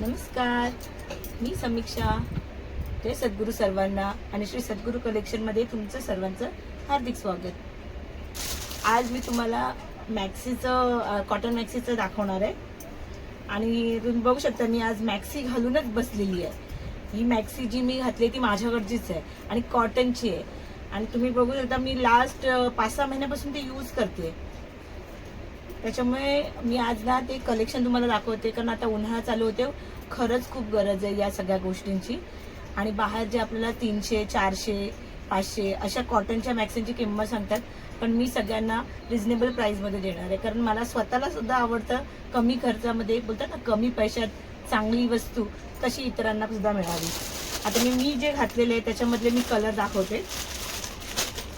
नमस्कार. मी समीक्षा. जय सद्गुरू सर्वांना आणि श्री सद्गुरू कलेक्शनमध्ये तुमचं सर्वांचं हार्दिक स्वागत. आज मी तुम्हाला मॅक्सीचं कॉटन मॅक्सीचं दाखवणार आहे. आणि तुम्ही बघू शकता मी आज मॅक्सी घालूनच बसलेली आहे. ही मॅक्सी जी मी घातली ती माझ्याकडचीच आहे आणि कॉटनची आहे. आणि तुम्ही बघू शकता मी लास्ट पाच सहा महिन्यापासून ती यूज करते त्याच्यामुळे मी आज ना ते कलेक्शन तुम्हाला दाखवते कारण आता उन्हाळा चालू होते. खरंच खूप गरज आहे या सगळ्या गोष्टींची. आणि बाहेर जे आपल्याला तीनशे चारशे पाचशे अशा कॉटनच्या मॅक्सिनची किंमत सांगतात पण मी सगळ्यांना रिझनेबल प्राईजमध्ये देणार आहे. कारण मला स्वतःला सुद्धा आवडतं कमी खर्चामध्ये बोलतात ना कमी पैशात चांगली वस्तू तशी इतरांना सुद्धा मिळावी. आता मी मी जे घातलेले आहे त्याच्यामधले मी कलर दाखवते.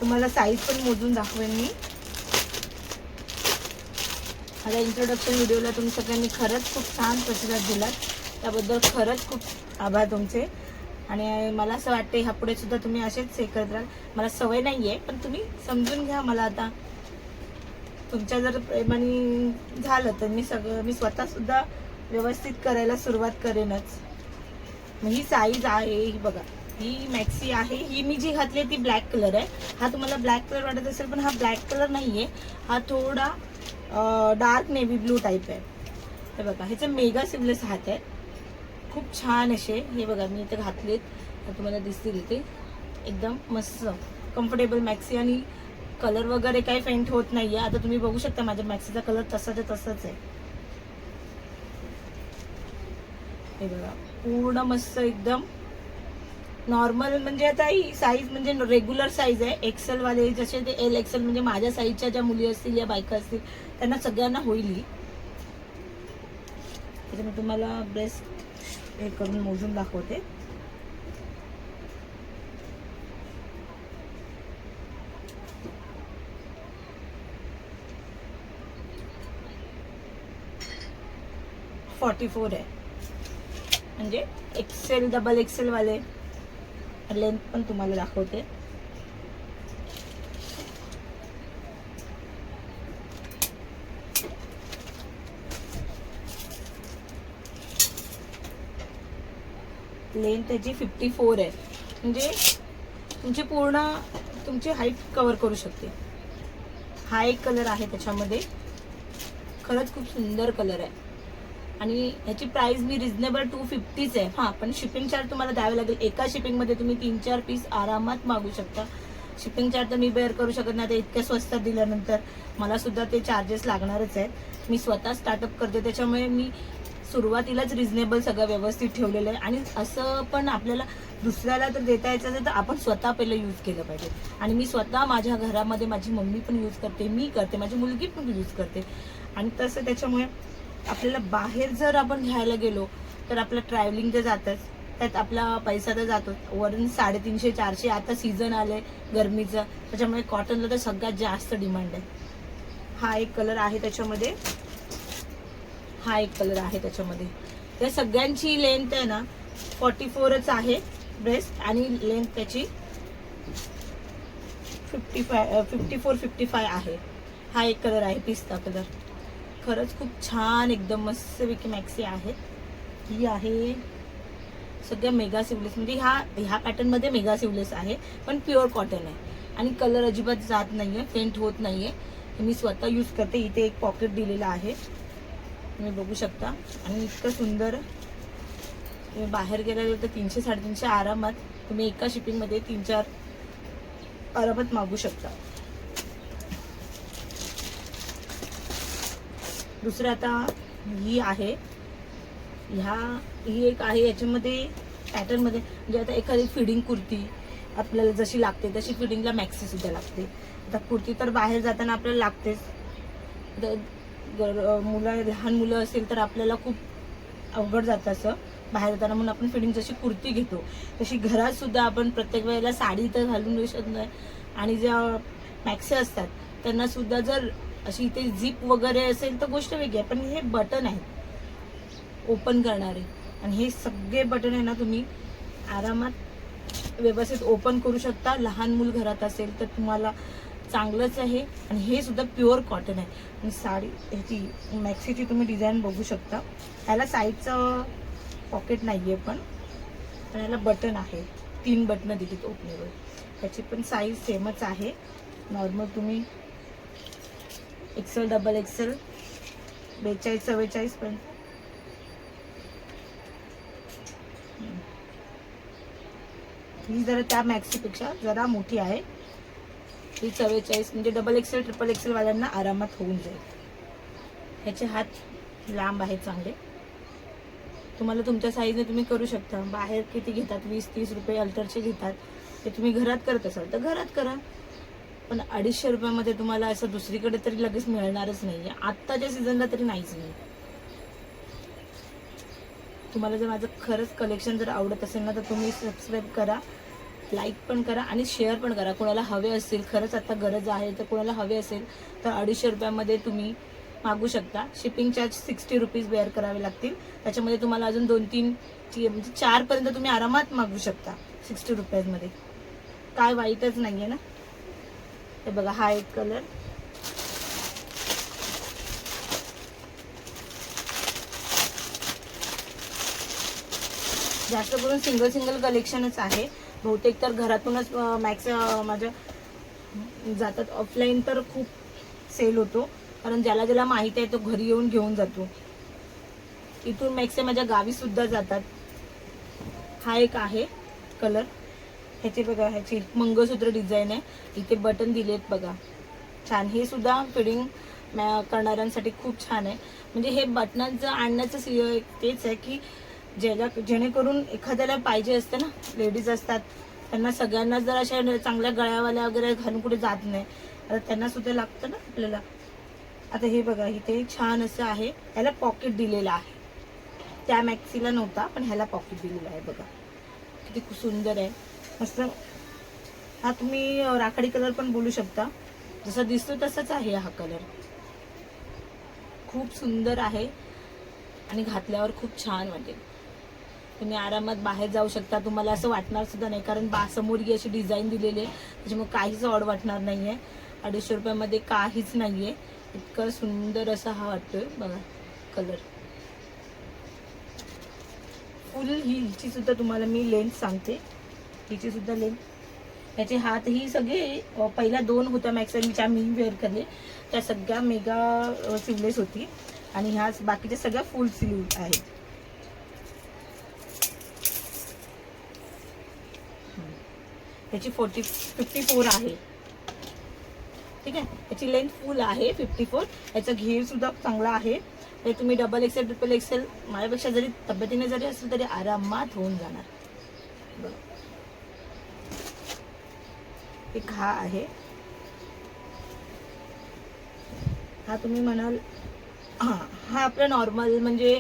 तुम्हाला साईज पण मोजून दाखवेन मी. माझ्या इंट्रोडक्शन व्हिडिओला तुम्ही सगळ्यांनी खरंच खूप छान प्रतिसाद दिलात. त्याबद्दल खरंच खूप आभार तुमचे. आणि मला असं वाटतं ह्यापुढे सुद्धा तुम्ही असेच हे करत राहाल. मला सवय नाही आहे पण तुम्ही समजून घ्या मला आता. तुमच्या जर प्रेमाने झालं तर मी सगळं मी स्वतःसुद्धा व्यवस्थित करायला सुरुवात करेनच. मग ही साईज आहे ही बघा. ही मॅक्सी आहे. ही मी जी घातली ती ब्लॅक कलर आहे. हा तुम्हाला ब्लॅक कलर वाटत असेल पण हा ब्लॅक कलर नाही आहे हा थोडा डार्क नेव्ही ब्लू टाईप आहे. हे बघा ह्याचे मेगा सिवलेस हात आहेत. खूप छान असे. हे बघा मी इथे घातलेत. तुम्हाला दिसतील इथे. एकदम मस्त. कम्फर्टेबल मॅक्सी आणि कलर वगैरे काही फेंट होत नाही आहे आता तुम्ही बघू शकता माझ्या मॅक्सीचा कलर तसाच तसाच आहे. हे बघा पूर्ण मस्त एकदम नॉर्मल म्हणजे आता ही साईज म्हणजे रेग्युलर साईज आहे. एक्सेल वाले जसे ते एल एक्सेल म्हणजे माझ्या साईजच्या ज्या मुली असतील या बायका असतील त्यांना सगळ्यांना होईल ही. त्याच्यामुळे तुम्हाला बेस्ट हे करून मोजून दाखवते. फॉर्टी फोर आहे. म्हणजे एक्सेल डबल एक्सेल वाले. लेंथ पण तुम्हाला दाखवते. लेंथ त्याची फिफ्टी फोर आहे. म्हणजे तुमची पूर्ण तुमची हाईट कवर करू शकते. हा एक कलर आहे त्याच्यामध्ये. खरंच खूप सुंदर कलर आहे. आणि ह्याची प्राइस मी रिझनेबल टू फिफ्टीच आहे. हां पण शिपिंग चार्ज तुम्हाला द्यावे लागेल. एका शिपिंगमध्ये तुम्ही तीन चार पीस आरामात मागू शकता. शिपिंग चार्ज तर मी बेअर करू शकत नाही आता इतक्या स्वस्तात दिल्यानंतर. मला सुद्धा ते चार्जेस लागणारच आहेत. मी स्वतः स्टार्टअप करते त्याच्यामुळे मी सुरुवातीलाच रिझनेबल सगळं व्यवस्थित ठेवलेलं आहे. आणि असं पण आपल्याला दुसऱ्याला तर देता यायचं असेल तर आपण स्वतः पहिलं यूज केलं पाहिजे. आणि मी स्वतः माझ्या घरामध्ये माझी मम्मी पण यूज करते मी करते माझी मुलगी पण यूज करते. आणि तसं त्याच्यामुळे आपल्याला बाहेर जर आपण घ्यायला गेलो तर आपलं ट्रॅव्हलिंग तर जातच. त्यात आपला पैसा तर जातो वरून साडेतीनशे चारशे आता सीझन आलंय गरमीचं. त्याच्यामुळे कॉटनला तर सगळ्यात जास्त डिमांड आहे. हा एक कलर आहे त्याच्यामध्ये. हा एक कलर आहे त्याच्यामध्ये. त्या सगळ्यांची लेंथ आहे ना फॉर्टी फोरच आहे ब्रेस्ट आणि लेंथ त्याची fifty five fifty four fifty five आहे. हा एक कलर आहे पिस्ता कलर खरंच खूप छान एकदम मस्तपैकी मॅक्सी आहे. ही आहे सगळ्या मेगा सिवलेस म्हणजे ह्या ह्या पॅटर्नमध्ये मेगा सिवलेस आहे पण प्युअर कॉटन आहे. आणि कलर अजिबात जात नाही आहे फेंट होत नाही आहे मी स्वतः यूज करते इथे एक पॉकेट दिलेलं आहे. तुम्ही बघू शकता. आणि इतकं सुंदर. तुम्ही बाहेर गेल्यावर तर तीनशे साडेतीनशे आरामात तुम्ही एका शिपिंगमध्ये तीन चार आरामात मागू शकता. दुसरं आता ही आहे. ह्या ही एक आहे याच्यामध्ये पॅटर्नमध्ये म्हणजे आता एखादी फिडिंग कुर्ती आपल्याला जशी लागते तशी फिडिंगला मॅक्सी सुद्धा लागते. आता कुर्ती तर बाहेर जाताना आपल्याला लागतेच. गर- मुलं लहान मुलं असेल तर आपल्याला खूप अवघड जातं असं. बाहेर जाताना म्हणून आपण फिडिंग जशी कुर्ती घेतो तशी घरातसुद्धा आपण प्रत्येक वेळेला साडी तर घालून देऊ शकत नाही. आणि ज्या मॅक्सी असतात त्यांनासुद्धा जर अशी इथे झिप वगैरे असेल तर गोष्ट वेगळी आहे. पण हे बटन आहे ओपन करणारे. आणि हे सगळे बटन आहे ना तुम्ही आरामात व्यवस्थित ओपन करू शकता. लहान मूल घरात असेल तर तुम्हाला चांगलंच आहे. आणि हे सुद्धा प्युअर कॉटन आहे. आणि साडी ह्याची मॅक्सीची तुम्ही डिझाईन बघू शकता. ह्याला साईडचं पॉकेट नाही आहे पण. पण ह्याला बटन आहे. तीन बटनं दिलीत ओपनेबल ह्याची पण साईज सेमच आहे. नॉर्मल तुम्ही एक्सेल डबल एक्सेल बेचाळीस चव्वेचाळीस पण. ही जरा त्या मॅक्सीपेक्षा जरा मोठी आहे. ही चव्वेचाळीस म्हणजे डबल एक्सेल ट्रिपल एक्सेलवाल्यांना आरामात होऊन जाईल. ह्याचे हात लांब आहेत चांगले. तुम्हाला तुमच्या साईजने तुम्ही करू शकता. बाहेर किती घेतात? वीस तीस रुपये अल्टरचे घेतात. ते तुम्ही घरात करत असाल तर घरात करा. पण अडीचशे रुपयामध्ये तुम्हाला असं दुसरीकडे तरी लगेच मिळणारच नाही आहे आत्ताच्या सीझनला तरी नाहीच नाही तुम्हाला जर माझं खरंच कलेक्शन जर आवडत असेल ना तर तुम्ही सबस्क्राईब करा लाईक पण करा आणि शेअर पण करा. कोणाला हवे असतील खरंच आता गरज आहे तर कोणाला हवे असेल तर अडीचशे रुपयामध्ये तुम्ही मागू शकता. Shipping charge sixty rupees bear करावे लागतील. त्याच्यामध्ये तुम्हाला अजून दोन तीन म्हणजे चारपर्यंत तुम्ही आरामात मागू शकता सिक्स्टी रुपयाजमध्ये काय वाईटच नाही आहे ना? हे बघा हा एक कलर जास्त करून सिंगल सिंगल कलेक्शनच आहे. बहुतेक तर घरातूनच मॅक्स माझ्या जातात. ऑफलाईन तर खूप सेल होतो. कारण ज्याला ज्याला माहिती आहे तो घरी येऊन घेऊन जातो. इथून मॅक्स माझ्या गावी सुद्धा जातात. हा एक आहे कलर ह्याचे बघा ह्याची मंगळसूत्र डिझाईन आहे. इथे बटन दिलेत बघा. छान. हे सुद्धा फिडिंग करणाऱ्यांसाठी खूप छान आहे. म्हणजे हे बटनांचं आणण्याचं सी तेच आहे की ज्याला जेणेकरून एखाद्याला पाहिजे असते ना लेडीज असतात त्यांना सगळ्यांना जर अशा चांगल्या गळ्यावाल्या वगैरे घालून कुठे जात नाही आता त्यांना सुद्धा लागतं ना आपल्याला. आता हे बघा इथे छान असं आहे. ह्याला पॉकेट दिलेलं आहे. त्या मॅक्सीला नव्हता पण ह्याला पॉकेट दिलेलं आहे बघा. किती खूप सुंदर आहे. मस्त हा तुम्ही राखाडी कलर पण बोलू शकता. जसा दिसतो तसाच आहे हा कलर खूप सुंदर आहे आणि घातल्यावर खूप छान वाटेल. तुम्ही आरामात बाहेर जाऊ शकता. तुम्हाला असं वाटणार सुद्धा नाही कारण बा समोर ही अशी डिझाईन दिलेली आहे. त्याच्यामुळे काहीच ऑड वाटणार नाही आहे अडीचशे रुपयामध्ये काहीच नाही आहे इतकं सुंदर असा हा वाटतोय बघा कलर फुल हिलची सुद्धा तुम्हाला मी लेंथ सांगते. हिची सुद्धा लेंथ याचे हात ही सगळे पहिल्या दोन होत्या मॅक्सच्या मी वेअर करले त्या सगळ्या मेगा सिवलेस होती. आणि ह्या बाकीच्या सगळ्या फुल सिल्व आहेत. त्याची फोर्टी फिफ्टी फोर आहे. ठीक आहे? याची लेंथ फुल आहे फिफ्टी फोर याचा घेर सुद्धा चांगला आहे. हे तुम्ही डबल एक्सेल ट्रिपल एक्सेल माझ्यापेक्षा जरी तब्येतीने जरी असेल तरी आरामात होऊन जाणार. बरं एक हा आहे. हा तुम्ही म्हणाल हा हा आपला नॉर्मल म्हणजे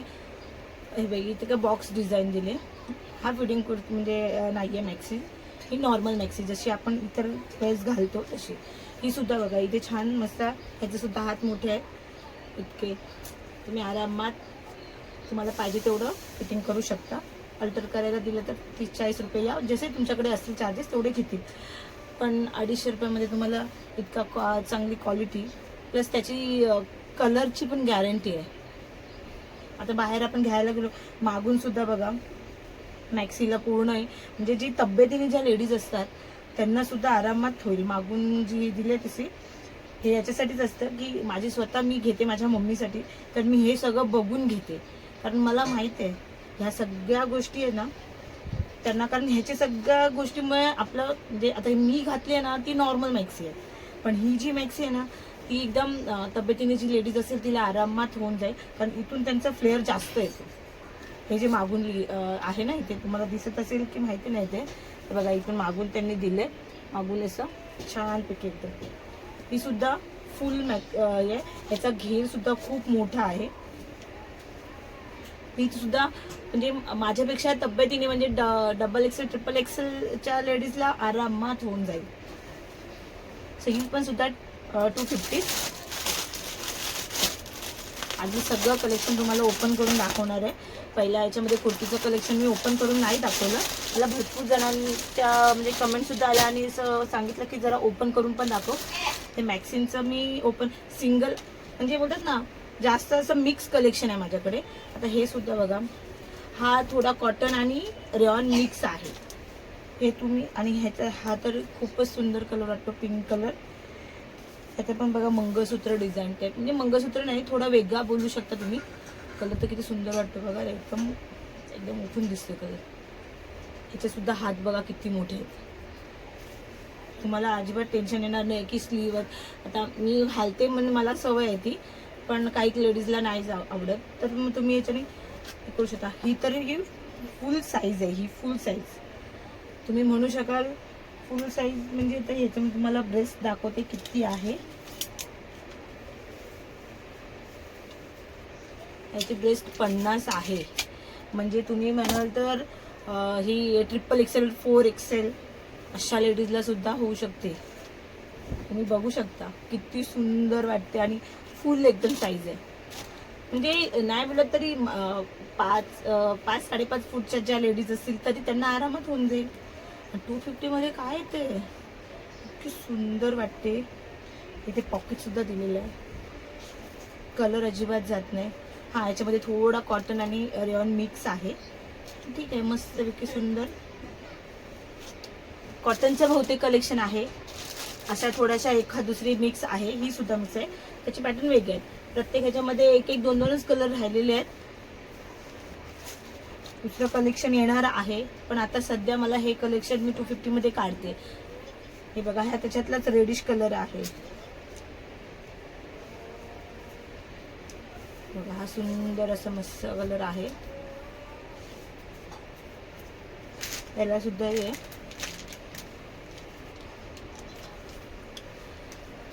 हे बघ इथे का बॉक्स डिझाईन दिले. हा फिटिंग कुर्ती म्हणजे नाही आहे मॅक्सी ही नॉर्मल मॅक्सी जशी आपण इतर वेळेस घालतो तशी. ही सुद्धा बघा इथे छान मस्त ह्याचे सुद्धा हात मोठे आहेत. इतके. तुम्ही आरामात तुम्हाला पाहिजे तेवढं फिटिंग करू शकता. अल्टर करायला दिलं तर तीस चाळीस रुपये या. जसे तुमच्याकडे असतील चार्जेस तेवढे घेतील. पण अडीचशे रुपयामध्ये तुम्हाला इतका क्वा- चांगली क्वालिटी प्लस त्याची कलरची पण गॅरंटी आहे. आता बाहेर आपण घ्यायला गेलो मागूनसुद्धा बघा मॅक्सीला पूर्ण आहे. म्हणजे जी तब्येतीने ज्या लेडीज असतात त्यांनासुद्धा आरामात होईल. मागून जी दिली तशी हे याच्यासाठीच असतं की माझी स्वतः मी घेते माझ्या मम्मीसाठी तर मी हे सगळं बघून घेते. कारण मला माहीत आहे ह्या सगळ्या गोष्टी आहे ना त्यांना कारण ह्याच्या सगळ्या गोष्टीमुळे आपलं जे आता मी घातली आहे ना ती नॉर्मल मॅक्सी आहे. पण ही जी मॅक्सी आहे ना ती एकदम तब्येतीने जी लेडीज असेल तिला आरामात होऊन जाईल. कारण इथून त्यांचा फ्लेअर जास्त येतो हे जे मागून आहे ना इथे तुम्हाला दिसत असेल की माहिती नाही ते तर बघा इथून मागून त्यांनी दिले मागून असं छानपैकी एकदम. ही सुद्धा फुल मॅक आहे याचा घेर सुद्धा खूप मोठा आहे. ही सुद्धा म्हणजे माझ्यापेक्षा तब्येतीने म्हणजे ड- डबल एक्सेल ट्रिपल एक्सेलच्या लेडीजला आरामात होऊन जाईल. सो ही पण सुद्धा टू फिफ्टी आधी सगळं कलेक्शन तुम्हाला ओपन करून दाखवणार आहे. पहिल्या याच्यामध्ये कुर्तीचं कलेक्शन मी ओपन करून नाही दाखवलं. मला भरपूर जणांच्या म्हणजे कमेंटसुद्धा आल्या आणि असं सांगितलं की जरा ओपन करून पण दाखव. ते मॅक्सिनचं मी ओपन सिंगल म्हणजे बोलतात ना जास्त असं मिक्स कलेक्शन आहे माझ्याकडे. आता हे सुद्धा बघा. हा थोडा कॉटन आणि रेऑन मिक्स आहे. हे तुम्ही आणि ह्याचा हा तर खूपच सुंदर कलर वाटतो पिंक कलर त्याचं पण बघा मंगळसूत्र डिझाईन टाईप म्हणजे मंगळसूत्र नाही थोडा वेगळा बोलू शकता तुम्ही. कलर तर किती सुंदर वाटतो बघा. एकदम एकदम उठून दिसतो कलर ह्याचे सुद्धा हात बघा किती मोठे आहेत. तुम्हाला अजिबात टेन्शन येणार नाही की स्लीवर आता मी घालते म्हणजे मला सवय आहे ती. पण काही लेडीजला नाही जा आवडत. तर मग तुम्ही याच्याने करू शकता. ही तर ही फुल साईज आहे. ही फुल साईज तुम्ही म्हणू शकाल फुल साईज म्हणजे तर ह्याच्यामध्ये तुम्हाला ब्रेस्ट दाखवते किती आहे. याची ब्रेस्ट पन्नास आहे. म्हणजे तुम्ही म्हणाल तर अं, ही ट्रिपल एक्सेल फोर एक्सेल अशा लेडीजला सुद्धा होऊ शकते. तुम्ही बघू शकता. किती सुंदर वाटते. आणि फुल एकदम साईज आहे. म्हणजे नाही बोलत तरी पाच पाच साडेपाच फूटच्या ज्या लेडीज असतील तरी त्यांना आरामात होऊन जाईल. टू फिफ्टीमध्ये काय येते इतकी सुंदर वाटते. इथे पॉकेटसुद्धा दिलेलं आहे. कलर अजिबात जात नाही. हा याच्यामध्ये थोडा कॉटन आणि रेवन मिक्स आहे. ठीक आहे मस्तपैकी सुंदर. कॉटनचं बहुतेक कलेक्शन आहे. अशा थोड्याशा एखाद दुसरी मिक्स आहे ही सुद्धा मिक्स आहे. त्याचे पॅटर्न वेगळे आहेत प्रत्येक ह्याच्यामध्ये एक एक दोन दोनच कलर राहिलेले आहेत. दुसरं कलेक्शन येणार आहे. पण आता सध्या मला हे कलेक्शन मी टू फिफ्टीमध्ये काढते. हे बघा ह्या त्याच्यातलाच रेडिश कलर आहे. बघा हा सुंदर असा मस्त कलर आहे. याला सुद्धा हे.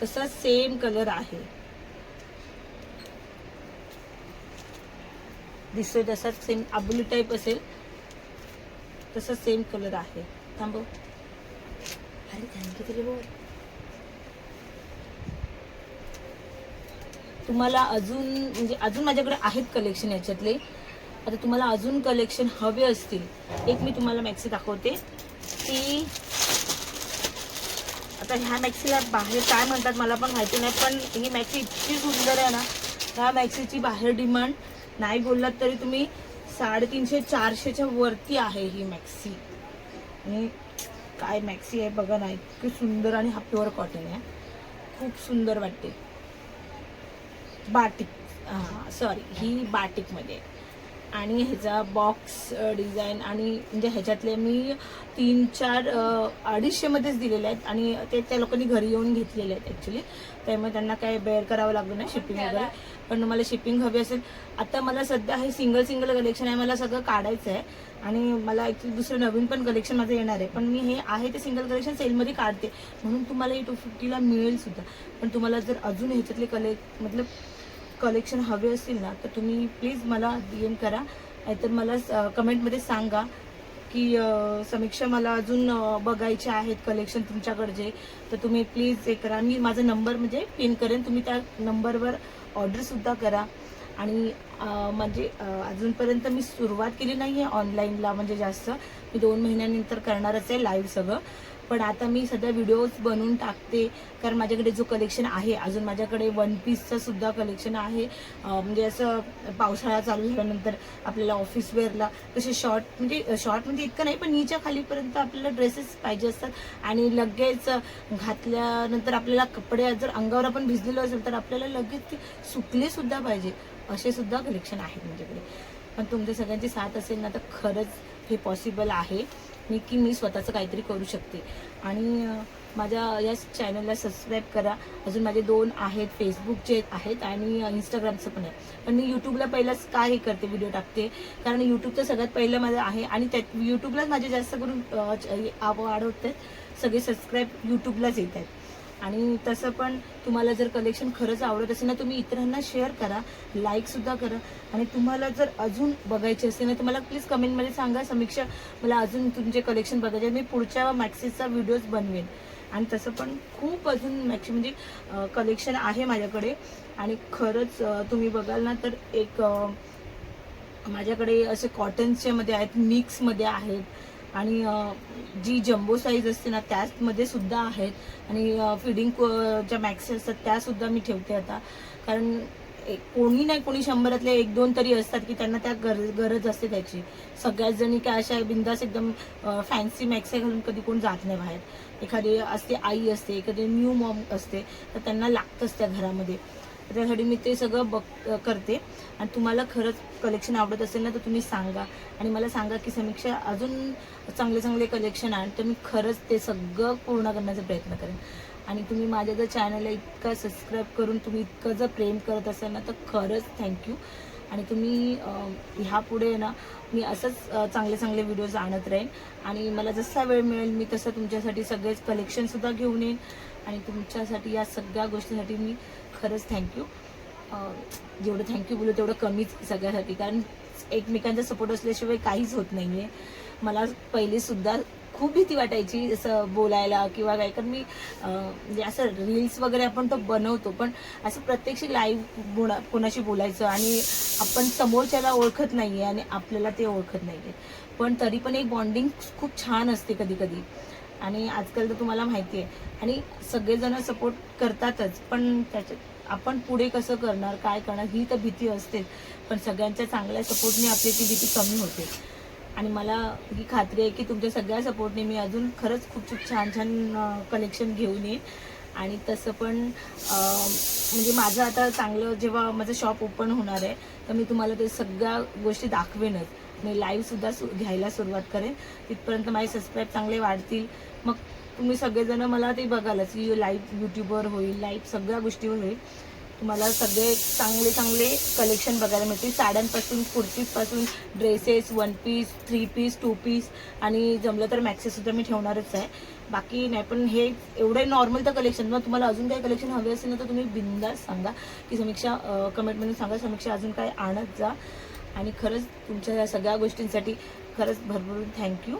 तसा सेम कलर आहे. दिसतोय तसा सेम आबुली टाईप असेल तसा सेम कलर आहे. थांबव. अरे थँक्यू तरी बोल. तुम्हाला अजून म्हणजे अजून माझ्याकडे आहेत कलेक्शन याच्यातले. आता तुम्हाला अजून कलेक्शन हवे असतील. एक मी तुम्हाला मॅक्सी दाखवते. की तर ह्या मॅक्सीला बाहेर काय म्हणतात मला पण माहिती नाही पण ही मॅक्सी इतकी सुंदर आहे ना ह्या मॅक्सीची बाहेर डिमांड नाही बोललात तरी तुम्ही साडेतीनशे चारशेच्या वरती आहे ही मॅक्सी आणि काय मॅक्सी आहे बघा ना इतकी सुंदर आणि हा प्युअर कॉटन आहे. खूप सुंदर वाटते. बाटिक हां सॉरी ही बाटिकमध्ये आहे. आणि ह्याचा बॉक्स डिझाईन आणि म्हणजे ह्याच्यातले मी तीन चार अडीचशेमध्येच दिलेले आहेत आणि ते त्या लोकांनी घरी येऊन घेतलेले आहेत ॲक्च्युली त्यामुळे त्यांना काय बेअर करावं लागलं नाही शिपिंग वगैरे. पण मला शिपिंग हवी असेल. आता मला सध्या हे सिंगल सिंगल कलेक्शन आहे मला सगळं काढायचं आहे. आणि मला ॲक्च्युली दुसरं नवीन पण कलेक्शन माझं येणार आहे. पण मी हे आहे ते सिंगल कलेक्शन सेलमध्ये काढते. म्हणून तुम्हाला हे टू फिफ्टीला मिळेल सुद्धा. पण तुम्हाला जर अजून ह्याच्यातले कले मतलब कलेक्शन हवे असतील ना तर तुम्ही प्लीज मला डी एम करा. नाहीतर मला कमेंटमध्ये सांगा की समीक्षा मला अजून बघायच्या बघायचे आहेत कलेक्शन तुमच्याकडचे. तर तुम्ही प्लीज हे करा. मी माझा नंबर म्हणजे पिन करेन. तुम्ही त्या नंबरवर ऑर्डरसुद्धा करा. आणि म्हणजे अजूनपर्यंत मी सुरुवात केली नाही आहे ऑनलाईनला म्हणजे जास्त. मी दोन महिन्यानंतर करणारच आहे लाईव्ह सगळं. पण आता मी सध्या व्हिडिओज बनवून टाकते कारण माझ्याकडे जो कलेक्शन आहे अजून माझ्याकडे वन पीसचं सुद्धा कलेक्शन आहे. म्हणजे असं पावसाळा चालू झाल्यानंतर आपल्याला ऑफिस वेअरला कसे शॉर्ट म्हणजे शॉर्ट म्हणजे इतकं नाही पण नीच्या खालीपर्यंत आपल्याला ड्रेसेस पाहिजे असतात. आणि लगेच घातल्यानंतर आपल्याला कपडे जर अंगावर आपण भिजलेलो असेल तर आपल्याला लगेच ते सुकलेसुद्धा पाहिजे. असे सुद्धा कलेक्शन आहेत माझ्याकडे. पण तुमच्या सगळ्यांची साथ असेल ना तर खरंच हे पॉसिबल आहे. मी की मी स्वतःचं काहीतरी करू शकते. आणि माझ्या या चॅनलला सबस्क्राईब करा. अजून माझे दोन आहेत फेसबुकचे आहेत आणि इंस्टाग्रामचं पण आहे. पण मी यूट्यूबला पहिलाच काय हे करते व्हिडिओ टाकते? कारण यूट्यूबचं सगळ्यात पहिलं माझं आहे आणि त्यात यूट्यूबलाच माझे जास्त करून अं, च- आव वाढवते सगळे सबस्क्राईब यूट्यूबलाच येत आहेत. आणि तसं पण तुम्हाला जर कलेक्शन खरंच आवडत असेल ना तुम्ही इतरांना शेअर करा लाईकसुद्धा करा. आणि तुम्हाला जर अजून बघायचे असेल ना तुम्हाला प्लीज कमेंटमध्ये सांगा. समीक्षा मला अजून तुमचे कलेक्शन बघायचे मी पुढच्या मॅक्सिसचा व्हिडिओज बनवेन. आणि तसं पण खूप अजून मॅक्सी म्हणजे कलेक्शन आहे माझ्याकडे. आणि खरंच तुम्ही बघाल ना तर एक माझ्याकडे असे कॉटन्सच्यामध्ये आहेत मिक्समध्ये आहेत. आणि जी जम्बो साईज असते ना त्यामध्ये सुद्धा आहेत. आणि फिडिंग ज्या मॅक्सी असतात त्यासुद्धा मी ठेवते आता. कारण एक कोणी नाही कोणी शंभरातले एक दोन तरी असतात की त्यांना त्या गरज गरज असते त्याची. सगळ्याच जणी काय अशा बिंदास एकदम फॅन्सी मॅक्से घालून कधी कोण जात नाही बाहेर. एखादी असते आई असते एखादी न्यू मॉम असते तर त्यांना लागतंच त्या घरामध्ये. त्याच्यासाठी त्यासाठी मी ते सगळं बघ करते. आणि तुम्हाला खरंच कलेक्शन आवडत असेल ना तर तुम्ही सांगा. आणि मला सांगा की समीक्षा अजून चांगले चांगले कलेक्शन आण तर मी खरंच ते सगळं पूर्ण करण्याचा प्रयत्न करेन. आणि तुम्ही माझ्या जर चॅनलला इतका सबस्क्राईब करून तुम्ही इतकं जर प्रेम करत असाल ना तर खरंच थँक्यू आणि तुम्ही ह्यापुढे ना मी असंच चांगले चांगले व्हिडिओज आणत राहीन. आणि मला जसा वेळ मिळेल मी तसं तुमच्यासाठी सगळेच कलेक्शनसुद्धा घेऊन येईन. आणि तुमच्यासाठी या सगळ्या गोष्टीसाठी मी खरंच थँक्यू जेवढं थँक्यू बोलू तेवढं कमीच सगळ्यासाठी. कारण एकमेकांचा सपोर्ट असल्याशिवाय काहीच होत नाही आहे मला पहिलेसुद्धा खूप भीती वाटायची असं बोलायला किंवा काय. कारण मी म्हणजे असं रील्स वगैरे आपण तो बनवतो पण असं प्रत्यक्ष लाईव्ह कोणाशी बोलायचं आणि आपण समोरच्याला ओळखत नाही आहे आणि आपल्याला ते ओळखत नाही आहे पण तरी पण एक बॉन्डिंग खूप छान असते कधी कधी आणि आजकाल तर तुम्हाला माहिती आहे. आणि सगळेजण सपोर्ट करतातच पण त्याच्यात आपण पुढे कसं करणार काय करणार ही तर भीती असतेच. पण सगळ्यांच्या चांगल्या सपोर्टने आपली ती भीती कमी होते. आणि मला ही खात्री आहे की तुमच्या सगळ्या सपोर्टने मी अजून खरंच खूप खूप छान छान कलेक्शन घेऊन येईन. आणि तसं पण म्हणजे माझं आता चांगलं जेव्हा माझं शॉप ओपन होणार आहे तर मी तुम्हाला ते सगळ्या गोष्टी दाखवेनच. मी लाईव्हसुद्धा सु घ्यायला सुरुवात करेन. तिथपर्यंत माझे सबस्क्राईब चांगले वाढतील. मग तुम्ही सगळेजण मला ते बघालच की लाईव्ह यूट्यूबवर होईल लाईव्ह सगळ्या गोष्टीवर होईल. तुम्हाला सगळे चांगले चांगले कलेक्शन बघायला मिळतील. साड्यांपासून कुर्तीजपासून dresses one piece three piece two piece आणि जमलं तर मॅक्सेससुद्धा मी ठेवणारच आहे. बाकी नाही पण हे एवढे नॉर्मल तर कलेक्शन मग तुम्हाला अजून काही कलेक्शन हवे असेल ना तर तुम्ही बिंदास सांगा. की समीक्षा कमेंटमध्ये सांगा. समीक्षा अजून काय आणत जा. आणि खरंच तुमच्या या सगळ्या गोष्टींसाठी खरंच भरभरून थँक्यू